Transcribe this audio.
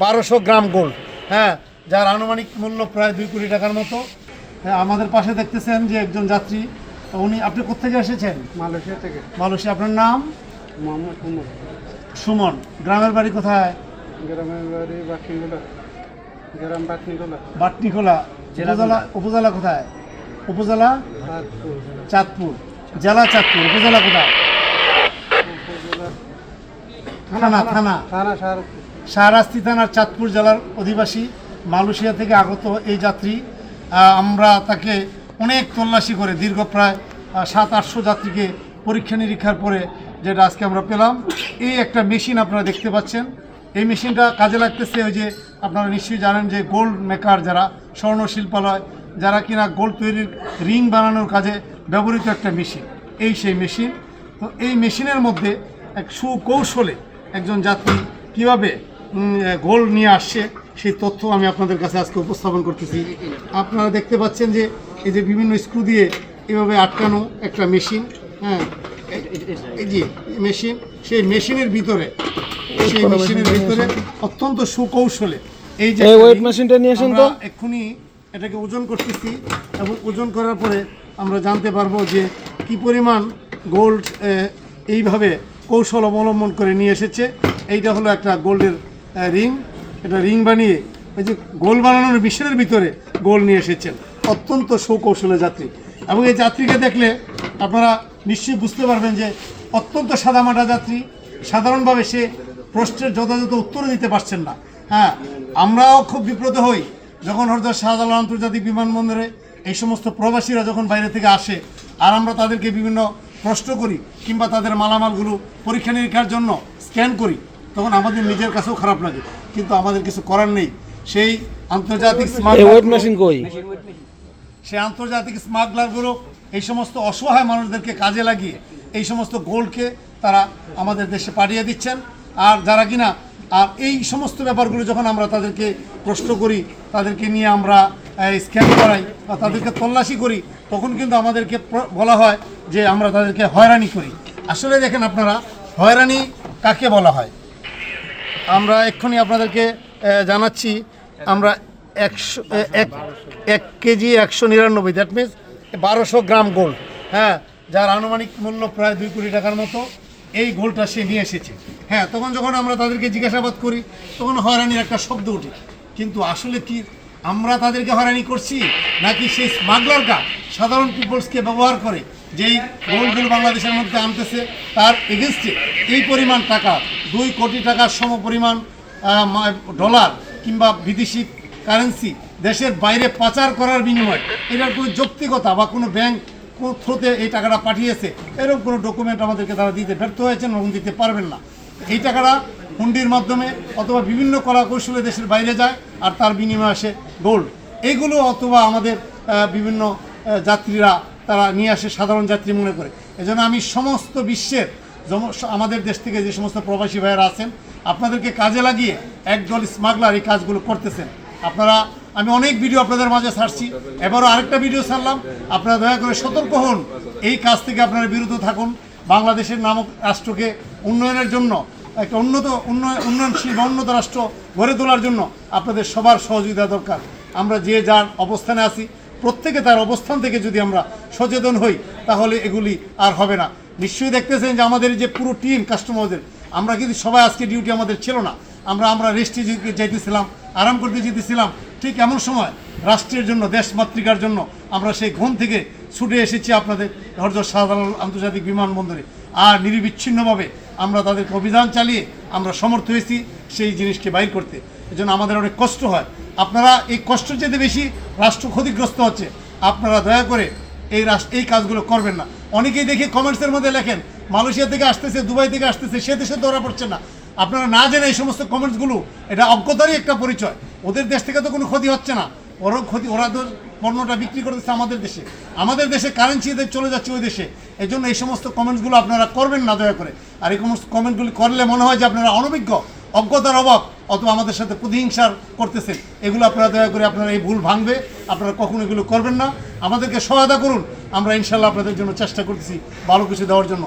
বারোশো গ্রাম গোল্ড হ্যাঁ যার আনুমানিক মূল্য প্রায় দুই কোটি টাকার মতো। হ্যাঁ আমাদের পাশে দেখতেছেন যে একজন যাত্রী। উনি আপনি কোথেকে এসেছেন? মালয়েশিয়া থেকে। মালয়েশিয়া আপনার নাম? মোহাম্মদ উমর সুমন। গ্রামের বাড়ি কোথায়? গ্রামের বাড়ি বাটনিগোলা। গ্রাম বাটনিগোলা। বাটনিখোলা উপজেলা উপজেলা কোথায়? উপজেলা? চাঁদপুর। চাঁদপুর। জেলা চাঁদপুর। উপজেলা কোথায়? থানা থানা। থানা সার শাহরাস্তি থানার চাঁদপুর জেলার অধিবাসী মালয়েশিয়া থেকে আগত এই যাত্রী আমরা তাকে অনেক তল্লাশি করে দীর্ঘ প্রায় সাত, আটশো যাত্রীকে পরীক্ষা নিরীক্ষার পরে যেটা আজকে আমরা পেলাম। এই একটা মেশিন আপনারা দেখতে পাচ্ছেন। এই মেশিনটা কাজে লাগতেছে ওই যে আপনারা নিশ্চয়ই জানেন যে গোল্ড মেকার যারা, স্বর্ণ শিল্পালয়, যারা কিনা গোল্ড তৈরির রিং বানানোর কাজে ব্যবহৃত একটা মেশিন। এই সেই মেশিন। তো এই মেশিনের মধ্যে এক সুকৌশলে একজন যাত্রী কীভাবে গোল্ড নিয়ে আসছে সেই তথ্য আমি আপনাদের কাছে আজকে উপস্থাপন করতেছি। আপনারা দেখতে পাচ্ছেন যে এই যে বিভিন্ন স্ক্রু দিয়ে এভাবে আটকানো একটা মেশিন হ্যাঁ এই- যে মেশিন সেই মেশিনের ভিতরে সেই মেশিনের ভিতরে অত্যন্ত সুকৌশলে এই যে ওয়েট মেশিনটা নিয়ে আসেন তো। এক্ষুনি এটাকে ওজন করতেছি এবং ওজন করার পরে আমরা জানতে পারব যে কি পরিমাণ গোল্ড এইভাবে কৌশল অবলম্বন করে নিয়ে এসেছে। এইটা হলো একটা গোল্ডের রিং, এটা রিং বানিয়ে, এই যে গোল বানানোর মেশিনের ভিতরে গোল নিয়ে এসেছেন। অত্যন্ত সুকৌশলে যাত্রী। এবং এই যাত্রীকে দেখলে আপনারা নিশ্চয়ই বুঝতে পারবেন যে অত্যন্ত সাদামাটা যাত্রী। সাধারণভাবে সে প্রশ্নের যথাযথ উত্তর দিতে পারছেন না। হ্যাঁ আমরাও খুব বিব্রত হই যখন হরদার শাহজালাল আন্তর্জাতিক বিমানবন্দরে এই সমস্ত প্রবাসীরা যখন বাইরে থেকে আসে আর আমরা তাদেরকে বিভিন্ন প্রশ্ন করি কিংবা তাদের মালামালগুলো পরীক্ষা নিরীক্ষার জন্য স্ক্যান করি তখন আমাদের নিজের কাছেও খারাপ লাগে। কিন্তু আমাদের কিছু করার নেই। সেই আন্তর্জাতিক ওয়েট মেশিন কই? সেই আন্তর্জাতিক স্মাগলারগুলো এই সমস্ত অসহায় মানুষদেরকে কাজে লাগিয়ে এই সমস্ত গোল্ডকে তারা আমাদের দেশে পাঠিয়ে দিচ্ছেন। আর যারা কিনা আর এই সমস্ত ব্যাপারগুলো যখন আমরা তাদেরকে প্রশ্ন করি তাদেরকে নিয়ে আমরা স্ক্যান করাই বা তাদেরকে তল্লাশি করি তখন কিন্তু আমাদেরকে বলা হয় যে আমরা তাদেরকে হয়রানি করি। আসলে দেখেন আপনারা হয়রানি কাকে বলা হয়? আমরা এক্ষুনি আপনাদেরকে জানাচ্ছি, আমরা একশো এক এক কেজি একশো নিরানব্বই দ্যাট মিনস বারোশো গ্রাম গোল্ড। হ্যাঁ যার আনুমানিক মূল্য প্রায় দুই কোটি টাকার মতো এই গোলটা সে নিয়ে এসেছে। হ্যাঁ তখন যখন আমরা তাদেরকে জিজ্ঞাসাবাদ করি, তখন হয়রানির একটা শব্দ ওঠে। কিন্তু আসলে কি আমরা তাদেরকে হয়রানি করছি? নাকি সেই স্মাগলাররা সাধারণ পিপলসকে ব্যবহার করে যেই গোল্ডগুলো বাংলাদেশের মধ্যে আনতেছে, তার এগেনস্টে এই পরিমাণ টাকা দুই কোটি টাকার সম পরিমাণ ডলার কিংবা বিদেশি কারেন্সি দেশের বাইরে পাচার করার বিনিময়ে। এটার কোনো যৌক্তিকতা বা কোনো ব্যাংক থ্রোতে এই টাকাটা পাঠিয়েছে, এরকম কোনো ডকুমেন্ট আমাদেরকে তারা দিতে ব্যর্থ হয়েছেন এবং দিতে পারবেন না। এই টাকাটা হুন্ডির মাধ্যমে অথবা বিভিন্ন কলা কৌশলে দেশের বাইরে যায় আর তার বিনিময়ে আসে গোল্ড এইগুলো অথবা আমাদের বিভিন্ন যাত্রীরা তারা নিয়ে আসে সাধারণ যাত্রী মনে করে। এজন্য আমি সমস্ত বিশ্বের আমাদের দেশ থেকে যে সমস্ত প্রবাসী ভাইয়েরা আছেন, আপনাদেরকে কাজে লাগিয়ে একদল স্মাগলার এই কাজগুলো করতেছেন। আপনারা, আমি অনেক ভিডিও আপনাদের মাঝে ছাড়ছি, এবারও আরেকটা ভিডিও ছাড়লাম। আপনারা দয়া করে সতর্ক হন, এই কাজ থেকে আপনারা বিরত থাকুন। বাংলাদেশের নামক রাষ্ট্রকে উন্নয়নের জন্য, একটা উন্নত উন্নয়ন উন্নয়নশীল বা উন্নত রাষ্ট্র গড়ে তোলার জন্য আপনাদের সবার সহযোগিতা দরকার। আমরা যে যার অবস্থানে আছি, প্রত্যেকে তার অবস্থান থেকে যদি আমরা সচেতন হই, তাহলে এগুলি আর হবে না। নিশ্চয়ই দেখতেছেন যে আমাদের যে পুরো টিম কাস্টমারদের আমরা কিন্তু সবাই আজকে ডিউটি আমাদের ছিল না। আমরা আমরা রেস্টে যাইতেছিলাম, আরাম করতে যেতেছিলাম ঠিক এমন সময় রাষ্ট্রের জন্য, দেশ মাতৃকার জন্য আমরা সেই ঘুম থেকে ছুটে এসেছি আপনাদের হরজর শাহজালাল আন্তর্জাতিক বিমানবন্দরে। আর নিরবিচ্ছিন্নভাবে আমরা তাদেরকে অভিযান চালিয়ে আমরা সমর্থ হয়েছি সেই জিনিসকে বাইর করতে। এজন্য আমাদের অনেক কষ্ট হয়। আপনারা এই কষ্ট যেতে বেশি রাষ্ট্র ক্ষতিগ্রস্ত হচ্ছে। আপনারা দয়া করে এই রাষ্ট্র এই কাজগুলো করবেন না। অনেকেই দেখি কমেন্টসের মধ্যে লেখেন, মালয়েশিয়া থেকে আসতেছে, দুবাই থেকে আসতেছে, সে দেশে ধরা পড়ছে না। আপনারা না জেনে এই সমস্ত কমেন্টসগুলো এটা অজ্ঞতারই একটা পরিচয়। ওদের দেশ থেকে তো কোনো ক্ষতি হচ্ছে না। ওরও ক্ষতি ওরা তো পণ্যটা বিক্রি করতেছে আমাদের দেশে। আমাদের দেশে কারেন্সি এদের চলে যাচ্ছে ওই দেশে। এই জন্য এই সমস্ত কমেন্টসগুলো আপনারা করবেন না, দয়া করে। আর এই সমস্ত কমেন্টগুলি করলে মনে হয় যে আপনারা অনভিজ্ঞ, অজ্ঞতার অভাব। অথবা আমাদের সাথে প্রতিহিংসার করতেছে এগুলো আপনারা দয়া করে আপনারা এই ভুল ভাঙবে, আপনারা কখনো এগুলো করবেন না। আমাদেরকে সহায়তা করুন, আমরা ইনশাল্লাহ আপনাদের জন্য চেষ্টা করতেছি ভালো কিছু দেওয়ার জন্য।